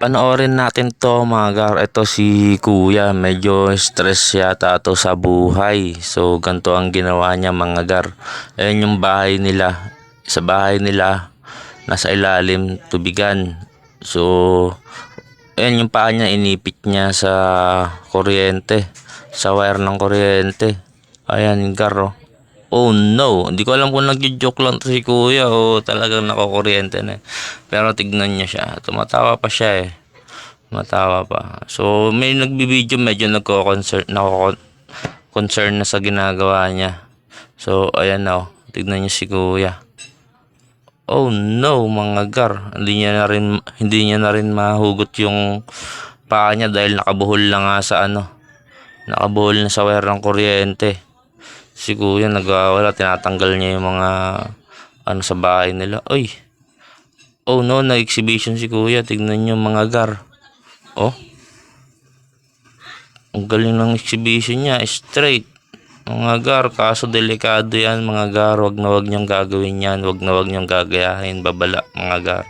Panoorin natin to mga gar. Ito si kuya. Medyo stress yata to sa buhay. So ganito ang ginawa niya mga gar. Ayan yung bahay nila. Sa bahay nila. Nasa ilalim tubigan. So ayan yung paa niya inipit niya sa kuryente. Sa wire ng kuryente. Ayan gar oh. Oh no, hindi ko alam kung nagjo-joke lang to si kuya o talagang nakokuryente na. Pero tignan niya siya, tumatawa pa siya eh. Tumatawa pa. So may nagbibideo medyo nagko-concern, nako concern na sa ginagawa niya. So ayan na oh, tignan niya si kuya. Oh no, mga gar. Hindi niya na rin hindi niya na rin mahugot yung paa niya dahil nakabuhol lang nga sa ano. Nakabuhol na sa wire ng kuryente si kuya nagwawala, tinatanggal niya yung mga ano sa bahay nila. Oy. Oh no, nag-exhibition si kuya. Tignan niyo mga gar. Oh. Ang galing ng exhibition niya. Straight. Mga gar, kaso delikado yan mga gar. Wag na wag niyong gagawin yan. Wag na wag niyong gagayahin. Babala mga gar.